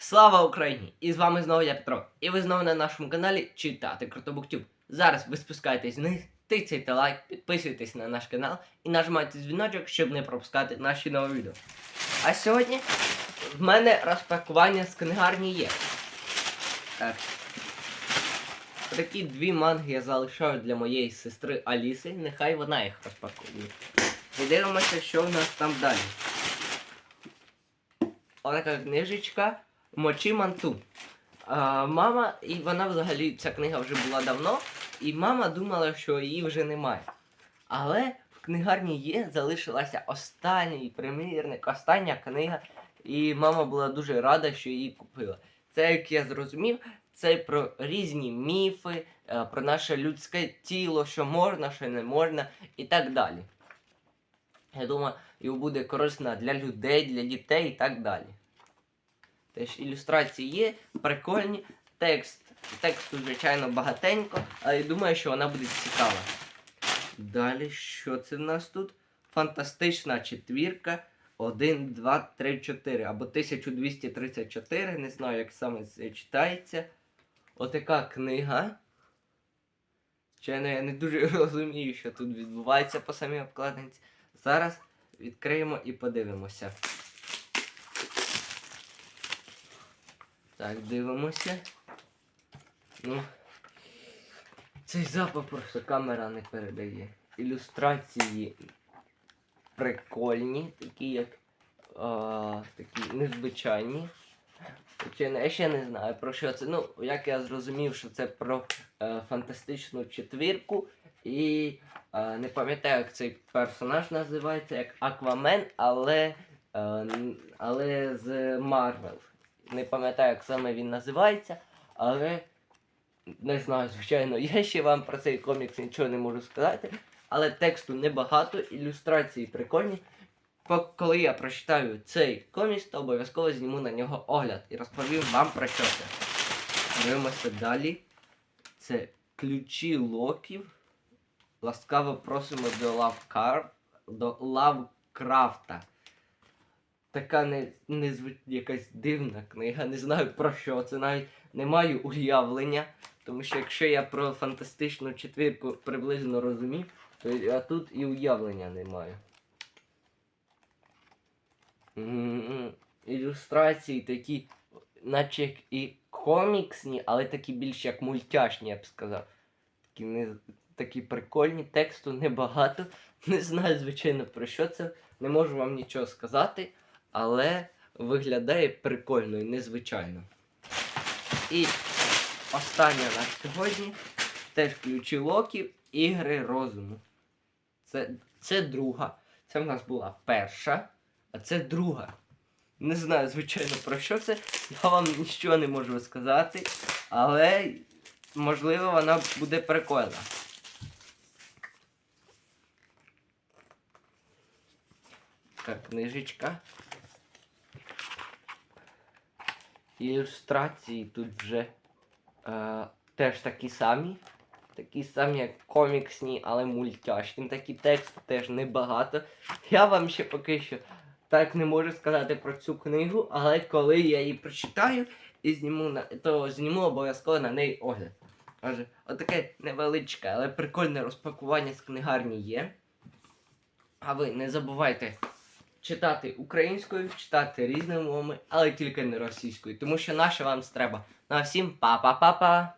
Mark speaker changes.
Speaker 1: Слава Україні! І з вами знову я Петро. І ви знову на нашому каналі Читати Крутобуктюб. Зараз ви спускаєтесь вниз, тицяйте лайк, підписуйтесь на наш канал і нажимайте дзвіночок, щоб не пропускати наші нові відео. А сьогодні в мене розпакування з книгарні є. Так. Такі дві манги я залишаю для моєї сестри Аліси. Нехай вона їх розпакує. Подивимося, що в нас там далі. Отака книжечка Мочі Манту. А, мама, і вона взагалі, ця книга вже була давно, і мама думала, що її вже немає. Але в книгарні є, залишилася останній примірник, остання книга, і мама була дуже рада, що її купила. Це, як я зрозумів, це про різні міфи, е, про наше людське тіло, що можна, що не можна, і так далі. Я думаю, його буде корисно для людей, для дітей і так далі. Теж ілюстрації є, прикольні. Текст. Тексту, звичайно, багатенько, але я думаю, що вона буде цікава. Далі, що це в нас тут? Фантастична четвірка. 1, 2, 3, 4. Або 1234. Не знаю, як саме це читається. Отака книга. Звичайно, я не дуже розумію, що тут відбувається по самій обкладинці. Зараз відкриємо і подивимося. Так, дивимося. Ну. Цей запах просто камера не передає. Ілюстрації прикольні, такі як а, такі незвичайні. Я ще не знаю про що це. Ну, як я зрозумів, що це про е, фантастичну четвірку. І е, не пам'ятаю, як цей персонаж називається, як Аквамен, але, е, але з Марвел. Не пам'ятаю, як саме він називається, але не знаю, звичайно, я ще вам про цей комікс нічого не можу сказати. Але тексту небагато, ілюстрації прикольні. Коли я прочитаю цей комікс, то обов'язково зніму на нього огляд і розповім вам про що це. Дивимося далі. Це ключі локів. Ласкаво просимо до Лавкар... до Лавкрафта. Така не, незвич... якась дивна книга. Не знаю про що. Це навіть не маю уявлення. Тому що якщо я про фантастичну четвірку приблизно розумів, то я тут і уявлення не маю. Ілюстрації такі, наче як і коміксні, але такі більш як мультяшні, я б сказав. Такі, не, такі прикольні, тексту небагато. Не знаю, звичайно, про що це. Не можу вам нічого сказати, але виглядає прикольно і незвичайно. І остання на сьогодні теж ключі локів, ігри розуму. Це, це друга. Це в нас була перша, а це друга. Не знаю, звичайно, про що це. Я вам нічого не можу сказати, але можливо вона буде прикольна. Так, книжечка. Ілюстрації тут вже е, теж такі самі. Такі самі, як коміксні, але мультяшні. Такі тексти теж небагато. Я вам ще поки що так не можу сказати про цю книгу, але коли я її прочитаю і зніму на то зніму обов'язково на неї огляд. Отже, отаке невеличке, але прикольне розпакування з книгарні є. А ви не забувайте читати українською, читати різними мовами, але тільки не російською, тому що наше вам треба. Ну а всім па-па-па-па!